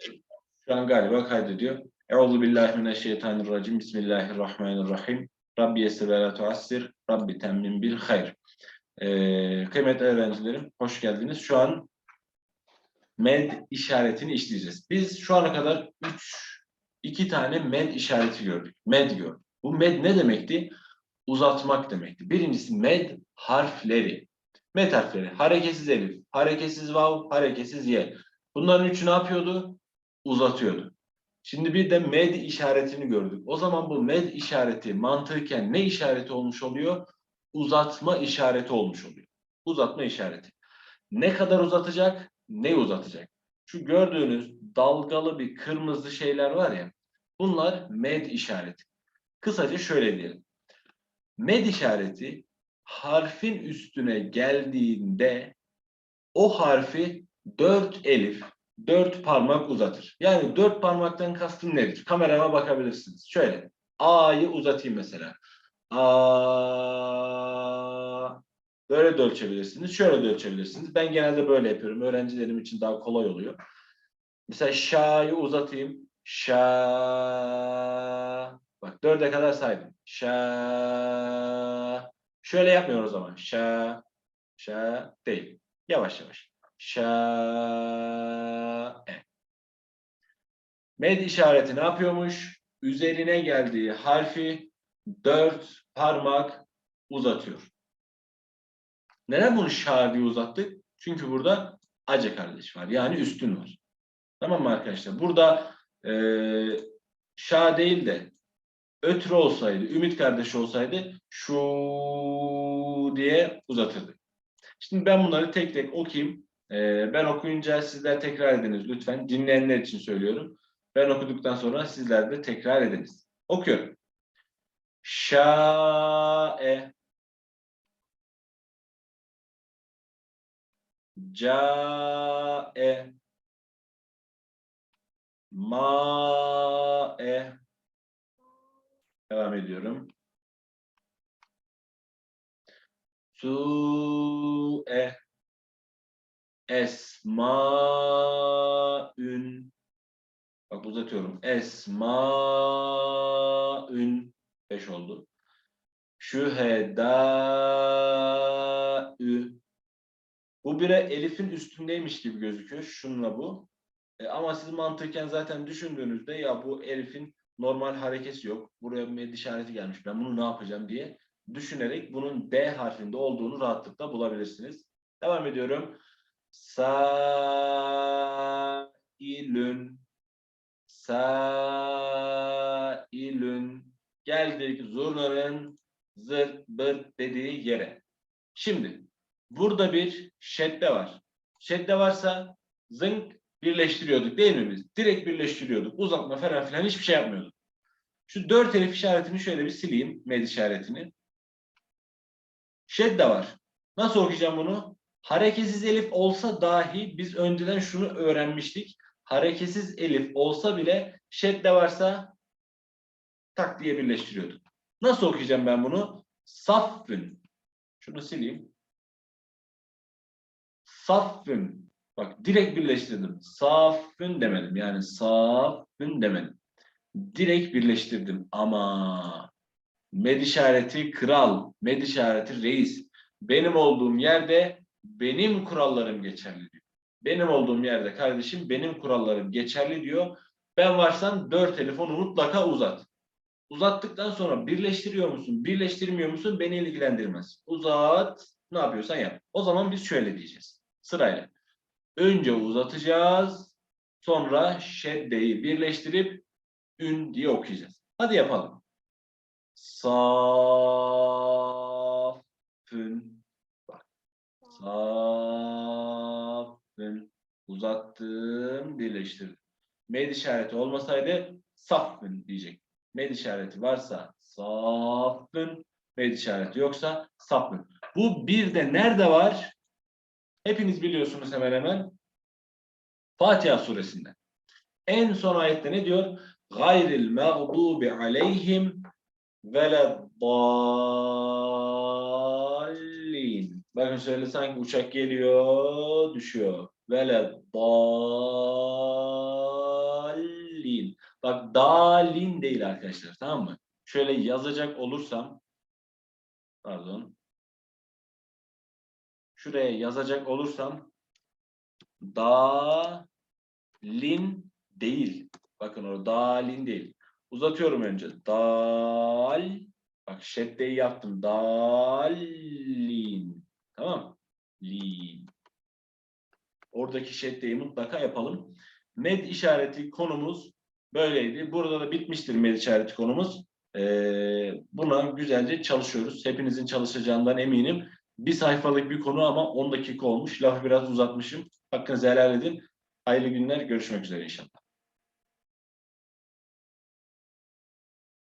Şu an galiba kaydediyor. Euzu billahi mineşşeytanirracim. Bismillahirrahmanirrahim. Rabbi yessir ve la tuassir. Rabbi temmin bil hayr. Ee, kıymetli öğrencilerim, hoş geldiniz. Şu an med işaretini işleyeceğiz. Biz şu ana kadar üç, iki tane med işareti gördük. Med gördük. Bu med ne demekti? Uzatmak demekti. Birincisi med harfleri. Med harfleri. Hareketsiz elif, hareketsiz vav, hareketsiz ye. Bunların üçü ne yapıyordu? Uzatıyordu. Şimdi bir de med işaretini gördük. O zaman bu med işareti mantıken ne işareti olmuş oluyor? Uzatma işareti olmuş oluyor. Uzatma işareti. Ne kadar uzatacak? Ne uzatacak? Şu gördüğünüz dalgalı bir kırmızı şeyler var ya. Bunlar med işareti. Kısaca şöyle diyelim. Med işareti harfin üstüne geldiğinde o harfi dört elif, dört parmak uzatır. Yani dört parmaktan kastım nedir? Kamerama bakabilirsiniz. Şöyle. A'yı uzatayım mesela. A böyle de ölçebilirsiniz. Şöyle de ölçebilirsiniz. Ben genelde böyle yapıyorum. Öğrencilerim için daha kolay oluyor. Mesela şa'yı uzatayım. Şa. Bak dörde kadar saydım. Şa. Şöyle yapmıyoruz o zaman. Şa. Şa değil. Yavaş yavaş. Şa. E. Med işareti ne yapıyormuş? Üzerine geldiği harfi dört parmak uzatıyor. Neden bunu şa uzattık? Çünkü burada ace kardeş var. Yani üstün var. Tamam mı arkadaşlar? Burada e, şa değil de ötürü olsaydı, ümit kardeş olsaydı şu diye uzatırdık. Şimdi ben bunları tek tek okuyayım. E, ben okuyunca sizler tekrar ediniz lütfen. Dinleyenler için söylüyorum. Ben okuduktan sonra sizler de tekrar ediniz. Okuyorum. Şa'e Ca'e Ma'e Devam ediyorum. Su'e Esma'ün Bak uzatıyorum. Esma'ün beş oldu. Şühedâ'ü Bu bire elifin üstündeymiş gibi gözüküyor. Şunla bu. E, ama siz mantıken zaten düşündüğünüzde ya bu elifin normal harekesi yok. Buraya med işareti gelmiş. Ben bunu ne yapacağım diye düşünerek bunun D harfinde olduğunu rahatlıkla bulabilirsiniz. Devam ediyorum. Sa-ilün Sa-ilün Geldik zurnanın zırt bırt dediği yere. Şimdi burada bir şedde var. Şedde varsa zınk birleştiriyorduk değil mi biz? Direkt birleştiriyorduk. Uzatma falan filan hiçbir şey yapmıyorduk. Şu dört elif işaretini şöyle bir sileyim. Med işaretini. Şedde var. Nasıl okuyacağım bunu? Hareketsiz elif olsa dahi biz önceden şunu öğrenmiştik. Hareketsiz elif olsa bile şedde varsa tak diye birleştiriyorduk. Nasıl okuyacağım ben bunu? Saffün. Şunu sileyim. Saffün. Bak direkt birleştirdim. Saffün demedim. Yani saffün demedim. Direkt birleştirdim. Ama med işareti kral, med işareti reis. Benim olduğum yerde benim kurallarım geçerli diyor. Benim olduğum yerde kardeşim benim kurallarım geçerli diyor. Ben varsam dört telefonu mutlaka uzat. Uzattıktan sonra birleştiriyor musun, birleştirmiyor musun beni ilgilendirmez. Uzat, ne yapıyorsan yap. O zaman biz şöyle diyeceğiz. Sırayla. Önce uzatacağız, sonra şeddeyi birleştirip ün diye okuyacağız. Hadi yapalım. Safün. Bak. Safün. Uzattım, birleştirdim. Med işareti olmasaydı safün diyecek. Med işareti varsa safün, med işareti yoksa safün. Bu bir de nerede var? Hepiniz biliyorsunuz hemen hemen. Fatiha suresinde. En son ayette ne diyor? Gayril mağdubi aleyhim veleddallin. Bakın şöyle sanki uçak geliyor, düşüyor. Veleddallin dalin değil arkadaşlar. Tamam mı? Şöyle yazacak olursam pardon. Şuraya yazacak olursam dalin değil. Bakın orada dalin değil. Uzatıyorum önce. Dal. Bak şeddeyi yaptım. Dalin. Tamam. Lin. Oradaki şeddeyi mutlaka yapalım. Med işareti konumuz böyleydi. Burada da bitmiştir med işareti konumuz. Ee, buna güzelce çalışıyoruz. Hepinizin çalışacağından eminim. Bir sayfalık bir konu ama 10 dakika olmuş. Lafı biraz uzatmışım. Hakkınızı helal edin. Hayırlı günler. Görüşmek üzere inşallah.